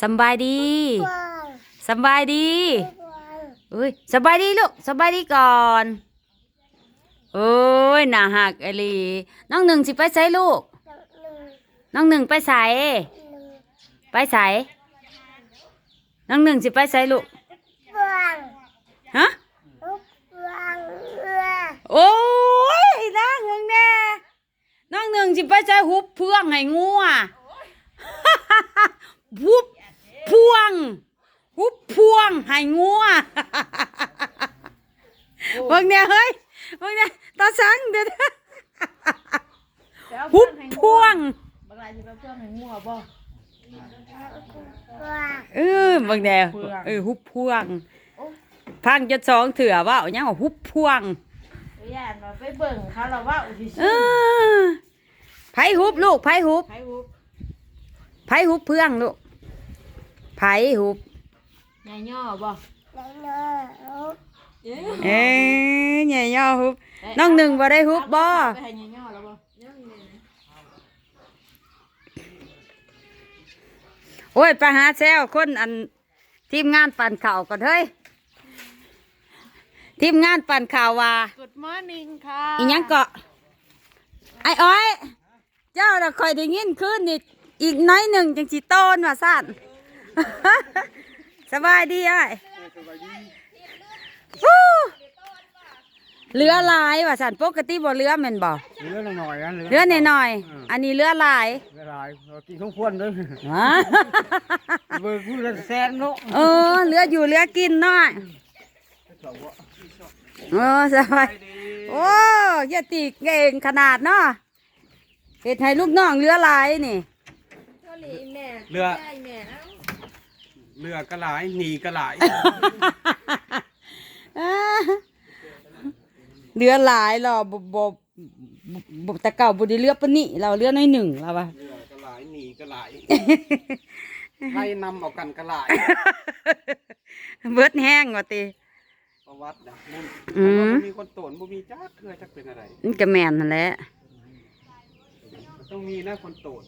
สำบายดีกว้างสำบายดีกว้างเอ้ยสบายดีลูกสบายดีก่อนโอ้ยน่าหักอหลีน้องหนึ่งสิไปใส่ลูกจังหนึ่งน้องหนึ่งไปใส่หนึ่งไปใส่น้องหนึ่งสิไปใส่ลูกกว้างฮะลูกกว้างเรือโอ้ยนะเงิงแน่น้องหนึ่งสิไปใส่หุบเพื่องให้งัวหุบพ วง หุบพวงให้งัวเบิ่งเนี่ยเฮ้ยเบิ่งเนี่ยตาสังเด็ดหุบพวงบางรายจะเป็นเพื่อนให้งัวบ่กว้างเออเบิ่งเนี่ยเออหุบพวง พังจะสองเถื่อว่าเอาหยังว่าหุบพวงไปย่านมาไปเบิ่งเขาเราว่าอุทิศเออไผหุบลูกไผหุบใครฮู้ไผหุบเพื่องลูก ไผหุบยายย่อบ่ในเนื้อลูกเอ้ยเอ้ยใหญ่ย่อหุบน้องหนึ่งบ่ได้หุบบ่ไปให้ยายย่อแล้วบ่ยังไงนะโอ้ยไปหาแซวคนอันทีมงานปั่นข่าวก่อนเฮ้ยทีมงานปั่นข่าวว่า Good morning ค่ะอีหยังเกาะไอ้อ้อย เจ้าน่ะคอยได้ยินคืนนี่อีกน้อยหนึ่งจังสิโตนว่าสั่น สบายดีไอ้ายฮู้เหลือหลายว่าสั่นปกติบ่เหลือแม่นบ่เรือหน่อยๆนะเหลือน้อยๆอันนี้เหลือหลายเรือหลายเรากินข้าวพ่วนด้วยฮะเบอร์กูละแสนเนาะเออเหลืออยู่เหลือกินน้อยเออสบายโอ้ยาติเก่งขนาดเนาะเฮ็ดให้ลูกน้องเหลือหลายนี่เรือ เรือกระหลายหนีกระหลายเหลือหลายเราบบบบบแต่เก่าบุได้เลือปานนี่เราเหลือน้อยหนึ่งเราว่าเรือกระหลายหนีกระหลายให้นำเอากันกระหลายเบิดแห้งว่าติประวัตินะมันอืมมันมีคนโตนบ่มีจ้าเทื่อจักเป็นอะไรมันก็แม่นนั่นแหละมันต้องมีนะคนโตน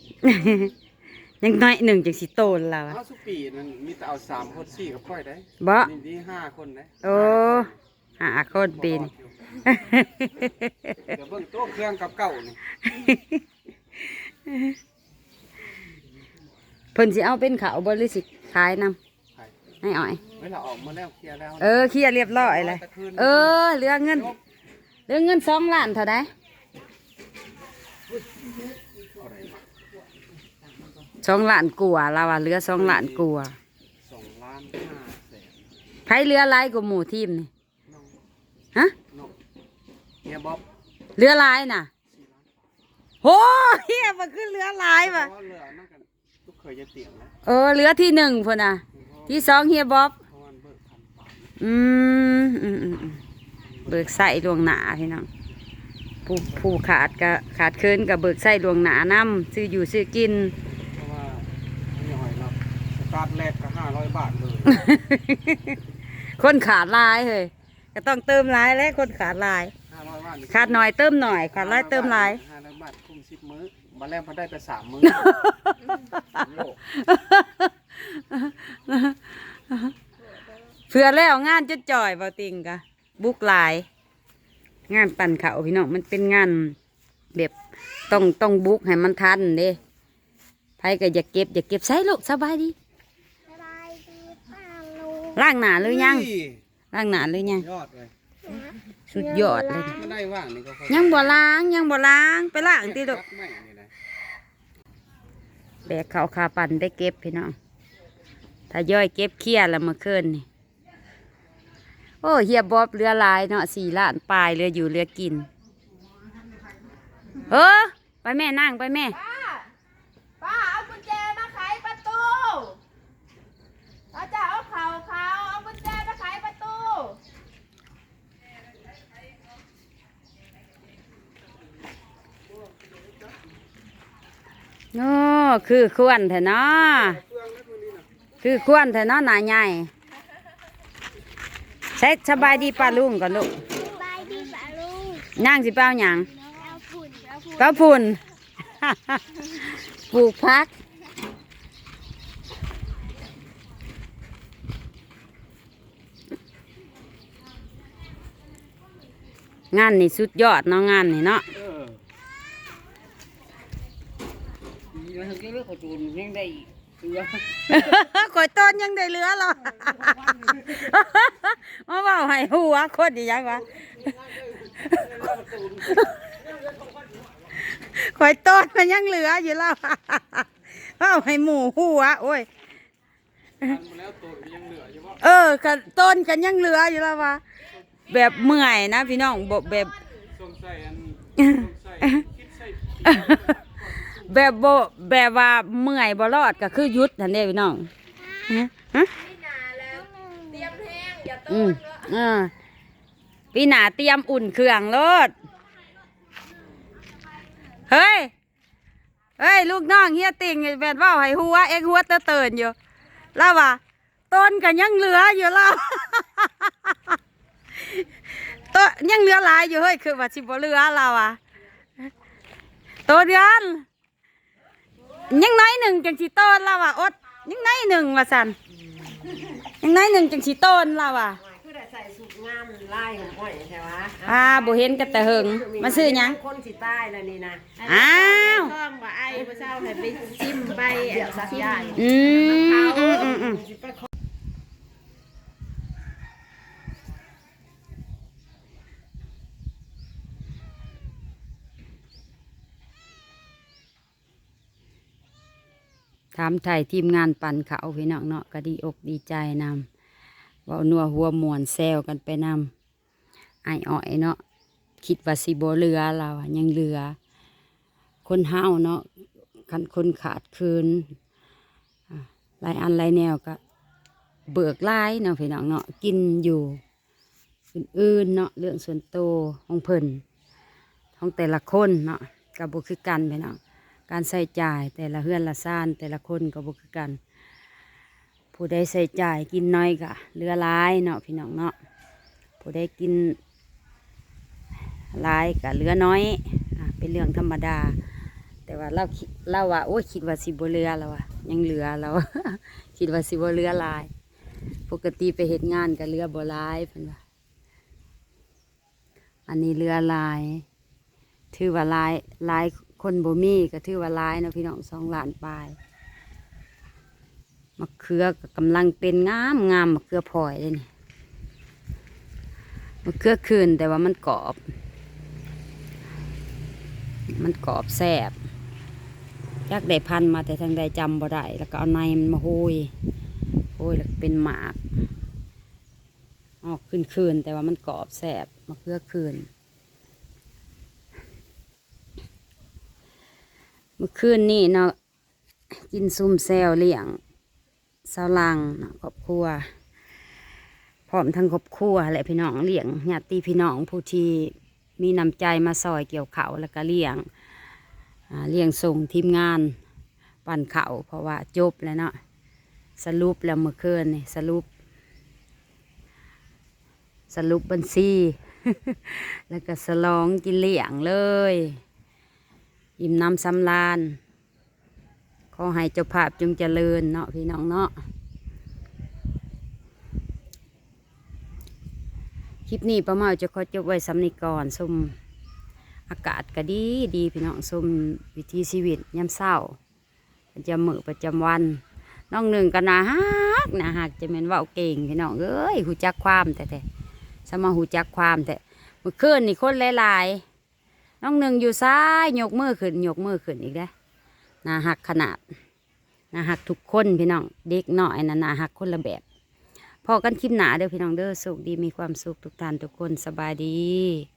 ยังน้อยหนึ่งจังสิโตนเราอะ เอาสุปีนั่นมีแต่เอาสามคนสี่กับค่อยได้บ่ นี่นี่ห้าคนได้โอ้หาคนปีน เดี๋ยวเบิ่งโต๊ะเครื่องกับเก่านี่เพิ่นสิเอาเป็นเขาวบ่หรือสิขายนำใครให้อ้อย เวลาออกมาแล้วเคลียร์แล้วเออเคลียร์เรียบร้อยเลยเออเหลือเงินเหลือเงินสองล้านเท่าได สองล้านกว่าเราว่าเหลือสองล้านกว่าสองล้านห้าแสนไผเหลือหลายกว่าหมู่ทีมนี่ฮะนกเฮียบ๊อบเหลือหลายน่ะโหเฮียมันคือเหลือหลายว่ะเพราะว่าเรือนั่นกันลูกเคยจะเตียงนะเออเหลือที่หนึ่งพุ่นน่ะ ที่สองเฮียบ๊อบเพราะว่ามันเบิกพันบาท อืมอืมอืมอืมเบิกใส่ลวงหนาพี่น้อง ผู้ผู้ขาดก็ขาดเคินกับเบิกใส่ลวงหนาน้ำซื้ออยู่ซื้อกิน เพราะว่าไม่หอยรับสตาร์ทแรกก็ห้าร้อยบาทเลยคนขาดหลายเลยก็ต้องเติมหลายแล้วคนขาดหลาย ห้าร้อยบาทขาดหน่อยเติมหน่อย ขาดหลายเติมหลาย ห้าร้อยบาทคุ้มสิบมื้อมาแรกพอได้ไปสามมื้อโลกเพื่อแล้วงานจะจ่อยเบาติงกะบุกหลาย งานปั่นเขาพี่น้องมันเป็นงานแบบต้องต้องบุกให้มันทันเด้ไผก็อย่าเก็บอย่าเก็บใส่ลูกสบายดีสบายดีป้าลูกล้างหนาหรือยังอุ้ล้างหนาหรือยังยอดเลยสุดยอดเลยไม่ได้ว่างนี่ก็ค่อยยังบ่ล้างยังบ่ล้างไปล้างติลูกจับไม่นี่นะแบกเขาคาปั่นได้เก็บพี่น้องถ้าย่อยเก็บเคี้ยแล้วเมื่อคืนนี่ โอ้เฮียบอบเรือลายเนาะสี่ล้านปลายเรืออยู่เรือกิน เออ ไปแม่นั่งไปแม่ ป้า ป้าเอากุญแจมาไขประตูเราจะเอาเข่าเขาเอากุญแจมาไขประตู โอ้ คือควรแท้เนาะคือควรแท้เนาะหนาใหญ่ ใช้สบายดีป้าลุงก่อนลูกบายดีป่าลุงนั่งสิเป้าหย่างก็พุ่น ปลูกพัก งานนี่สุดยอดเนาะงานนี่เนาะ เออยังขอนยังได้อีกเอข่อยต้นยังได้เหลือหรอาเบาให้หัวคนดียังวะข่อยต้นมันยังเหลืออยู่แล้วเบาให้หมูหัวโอ้ยทันมาแล้วตัวยังเหลืออยู่ว่าเออกันต้นกันยังเหลืออยู่แล้ววะแบบเมื่อยนะพี่น้องบอกแบบสงสัยอันสงสัยคิดใส่แบบโบแบบว่าเมื่อยบ่รอดก็คือหยุดนั่นเด้พี่น้องฮะฮะพี่นาแล้วเตรียมแห้งอย่าอืต้มนเน อะอ่าปีหนาเตรียมอุ่นเครื่องรถเฮ้ย เฮ้ย ลูกน้องเฮียติงแบนว่าให้หัว เอ็กหัวเตอเตินอยู่แล้วว่าต้นกันยังเหลืออยู่แล้วต้นยังเหลือหลายอยู่เฮ้ยคือว่าสิบ่เหลือเราอะต้นกันยังน้อยหนึ่งจังสิต้นเราอะอดยังน้อยหนึ่งว่าสันยังน้อยหนึ่งจังสิต้นเราอะ งามไล่ของอ้อยใช่ไหมอ่าบ่เห็นกันแต่เหิงมาซื้อหยัง คนสิใต้แล้วนี่นะอ้าวท้องว่าไอ้พระเจ้าให้ไปจิ้มใบเดี๋ยวสักจิ้ยายมอืมอืมอืมอืมถามไทยทีมงานปั่นเขาวพี่น้องเนาะก็ดีอกดีใจนำเว่านัวหัวมวนแซวกันไปนำไอ้อ้อยเนาะคิดว่าสิบเรือเราอะยังเหลือ คนห้าเนาะคันคนขาดคืนหลายอันหลายแนวก็ เบิกหลายเนาะพี่น้องเนาะกินอยู่อื่นๆเนาะเรื่องส่วนตัวของเพิ่นของแต่ละคนเนาะก็บ่คือกันพี่น้องการใส่จ่ายแต่ละเฮือนละซ่านแต่ละคนก็บ่คือกัน ผู้ใดใส่จ่ายกินน้อยก็เหลือหลายเนาะพี่น้องเนาะผู้ใดกินหลายก็เหลือน้อยอะเป็นเรื่องธรรมดา แต่ว่าเราคิดเราว่าโอ้คิดว่าสิบเหลือแล้วอะยังเหลือเราคิดว่าสิบเหลือหลาย ปกติไปเห็นงานก็เหลือบลายเพิ่นว่าอันนี้เหลือลาย ถือว่าลายลายคนบ่มีก็ถือว่าลายเนาะพี่น้องสองล้านปลาย มะเขือกำลังเป็นงามงามมะเขือพลอยเลยนี่มะเขือคืนแต่ว่ามันกรอบ มันกรอบแซ่บยากได้พันมาแต่ทางใดจำบ่ได้แล้วก็เอาในมันมาโหยโหยแล้วเป็นหมากออกคืนคืนแต่ว่ามันกรอบแซ่บมะเขือคืนเมื่อคืนนี่เนาะกินซุ่มแซวเลี้ยง สาวลังครอบครัวพร้อมทั้งครอบครัวและพี่น้องเลี้ยงญาติพี่น้องผู้ที่มีน้ำใจมาซอยเกี่ยวเขาแล้วก็เลี้ยงเลี้ยงส่งทีมงานปั่นเขาเพราะว่าจบแล้วเนาะสรุปแล้วเมื่อคืนนี่สรุป สรุปบัญชี แล้วก็สลองกินเลี้ยงเลย อิ่มน้ำสำราญ ขอให้เจ้าภาพจงเจริญเนาะพี่น้องเนาะคลิปนี้ป้าเมาจะขอจบไว้สำนิก่อนสมอากาศก็ดีดีพี่น้องสมวิถีชีวิตยามเศร้าประจำมือประจำวัน น้องหนึ่งก็นาฮักนาฮักจะเป็นเว่าเก่งพี่น้องเอ้ยหูจักความแต่แต่สมาหูจักความแต่เมื่อคืนนี่คนหลายๆน้องหนึ่งอยู่ซ้ายยกมือขึ้นยกมือขึ้นอีกได้ นาหักขนาดนาหักทุกคนพี่น้องเด็กน้อยนะนาหักคนละแบบพอกันคลิปหนาเด้อพี่น้องเด้อสุขดีมีความสุขทุกท่านทุกคนสบายดี